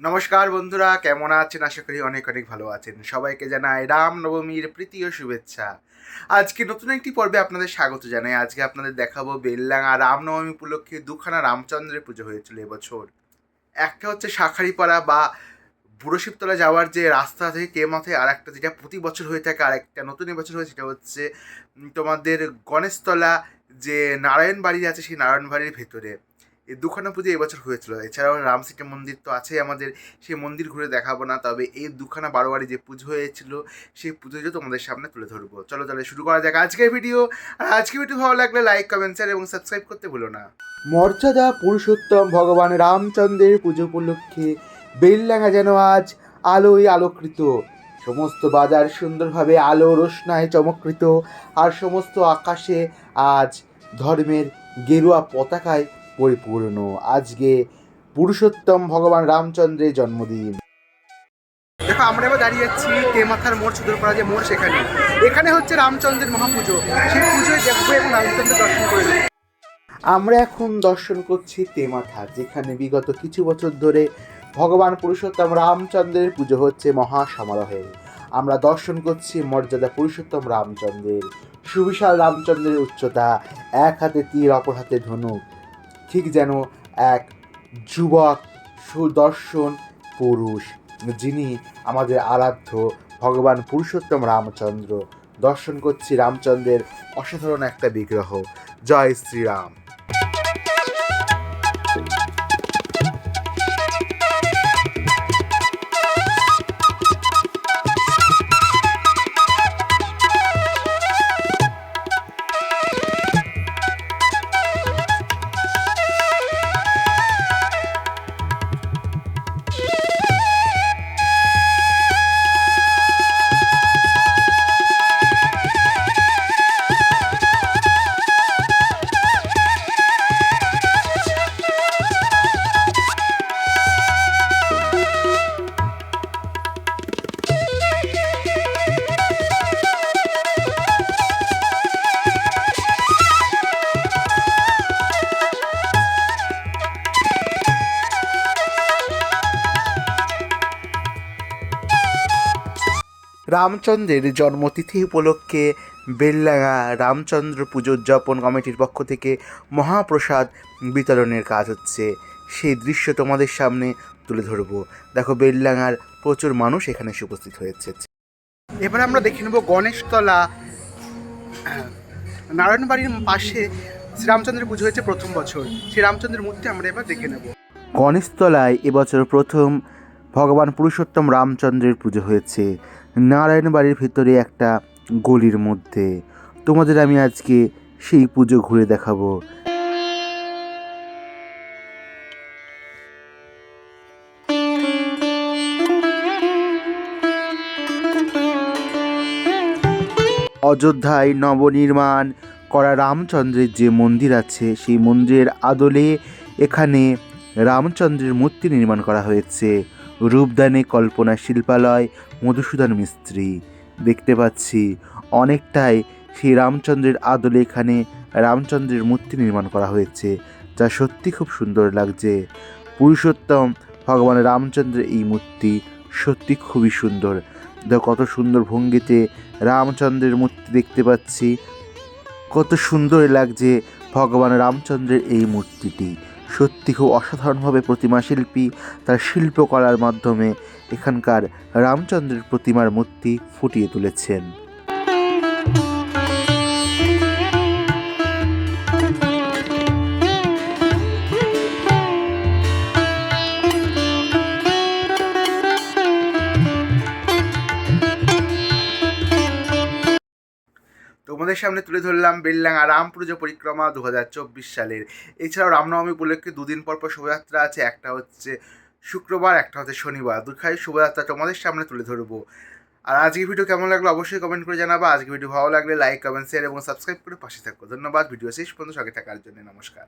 নমস্কার বন্ধুরা, কেমন আছেন? আশা করি অনেক অনেক ভালো আছেন। সবাইকে জানাই রাম নবমীর প্রীতি ও শুভেচ্ছা। আজকে নতুন একটি পর্বে আপনাদের স্বাগত জানাই। আজকে আপনাদের দেখাবো বেললাঙা রামনবমী উপলক্ষে দুখানা রামচন্দ্রের পুজো হয়েছিল এবছর। একটা হচ্ছে শাখারিপাড়া বা বুড়োশিবতলা যাওয়ার যে রাস্তা থেকে কে মাথায় আর একটা যেটা প্রতি বছর হয়ে থাকে আর একটা নতুন এবছর হয়েছে, সেটা হচ্ছে তোমাদের গণেশতলা যে নারায়ণ বাড়ি আছে, সেই নারায়ণ বাড়ির ভেতরে। এই দুখানা পুজো এবছর হয়েছিল। এছাড়াও রামসিটা মন্দির তো আছেই আমাদের। সেই মন্দির ঘুরে দেখাবো না, তবে এই দুখানা বারোয়ারি যে পুজো হয়েছিল, সেই পুজোটা তোমাদের সামনে তুলে ধরবো। চলো তাহলে শুরু করা যাক আজকের ভিডিও। আর আজকের ভিডিও ভালো লাগলে লাইক কমেন্ট শেয়ার এবং সাবস্ক্রাইব করতে ভুলো না। মর্যাদা পুরুষোত্তম ভগবান রামচন্দ্রের পুজো উপলক্ষে বেললাঙা যেন আজ আলোয় আলোকৃত। সমস্ত বাজার সুন্দরভাবে আলো রোশনায় চমকৃত, আর সমস্ত আকাশে আজ ধর্মের গেরুয়া পতাকায় পরিপূর্ণ। আজকে পুরুষোত্তম ভগবান রামচন্দ্রের জন্মদিন। দেখো আমরা এবার দাঁড়িয়ে আছি তেমাথার মোড় সুদূরপাড়া যে মোড় সেখানে। এখানে হচ্ছে রামচন্দ্রের মহাপুজো। সেই পুজোয় দেখব এবং রামচন্দ্রের দর্শন করে আমরা এখন দর্শন করছি তেমাথা যেখানে বিগত কিছু বছর ধরে ভগবান পুরুষোত্তম রামচন্দ্রের পুজো হচ্ছে মহা সমারোহে আমরা দর্শন করছি মর্যাদা পুরুষোত্তম রামচন্দ্রের। সুবিশাল রামচন্দ্রের উচ্চতা এক হাতে তীর অপর হাতে ধনুক। ঠিক যেন এক যুবক সুদর্শন পুরুষ, যিনি আমাদের আরাধ্য ভগবান পুরুষোত্তম রামচন্দ্র। দর্শন করছি রামচন্দ্রের অসাধারণ একটা বিগ্রহ। জয় শ্রীরাম। রামচন্দ্রের জন্মতিথি উপলক্ষে বেললাঙা রামচন্দ্র পুজো উদযাপন কমিটির পক্ষ থেকে মহাপ্রসাদ বিতরণের কাজ হচ্ছে। সেই দৃশ্য তোমাদের সামনে তুলে ধরবো। দেখো বেললাঙার প্রচুর মানুষ এখানে এসে উপস্থিত হয়েছে। এবার আমরা দেখে নেব গণেশতলা নারায়ণবাড়ির পাশে শ্রীরামচন্দ্রের পুজো হয়েছে প্রথম বছর। শ্রীরামচন্দ্রের মূর্তি আমরা এবার দেখে নেব। গণেশতলায় এবছর প্রথম ভগবান পুরুষোত্তম রামচন্দ্রের পুজো হয়েছে। নারায়ণ বাড়ির ভিতরে একটা গলির মধ্যে। তোমাদের আমি আজকে সেই পুজো ঘুরে দেখাবো। অযোধ্যায় নবনির্মাণ করা রামচন্দ্রের যে মন্দির আছে, সেই মন্দিরের আদলে এখানে রামচন্দ্রের মূর্তি নির্মাণ করা হয়েছে। রূপদানে কল্পনা শিল্পালয়, মধুসূদন মিস্ত্রি। দেখতে পাচ্ছি অনেকটাই সেই রামচন্দ্রের আদলে এখানে রামচন্দ্রের মূর্তি নির্মাণ করা হয়েছে, যা সত্যি খুব সুন্দর লাগছে। পুরুষোত্তম ভগবান রামচন্দ্রের এই মূর্তি সত্যি খুবই সুন্দর। কত সুন্দর ভঙ্গিতে রামচন্দ্রের মূর্তি দেখতে পাচ্ছি। কত সুন্দর লাগছে ভগবান রামচন্দ্রের এই মূর্তিটি। সত্যি খুব অসাধারণভাবে প্রতিমা শিল্পী তার শিল্পকলার মাধ্যমে এখানকার রামচন্দ্রের প্রতিমার মূর্তি ফুটিয়ে তুলেছেন। তোমাদের সামনে তুলে ধরলাম বেললাঙা রাম পুজো পরিক্রমা দু হাজার চব্বিশ সালের। এছাড়াও রামনবমী উপলক্ষে দুদিন পর পর শোভাযাত্রা আছে। একটা হচ্ছে শুক্রবার, একটা হচ্ছে শনিবার। দুখাই শোভাযাত্রা তোমাদের সামনে তুলে ধরবো। আর আজকে ভিডিও কেমন লাগল অবশ্যই কমেন্ট করে জানাবা। আজকে ভিডিও ভালো লাগলে লাইক কমেন্ট শেয়ার এবং সাবস্ক্রাইব করে পাশে থাকো। ধন্যবাদ। ভিডিও শেষ পর্যন্ত সঙ্গে থাকার জন্য নমস্কার।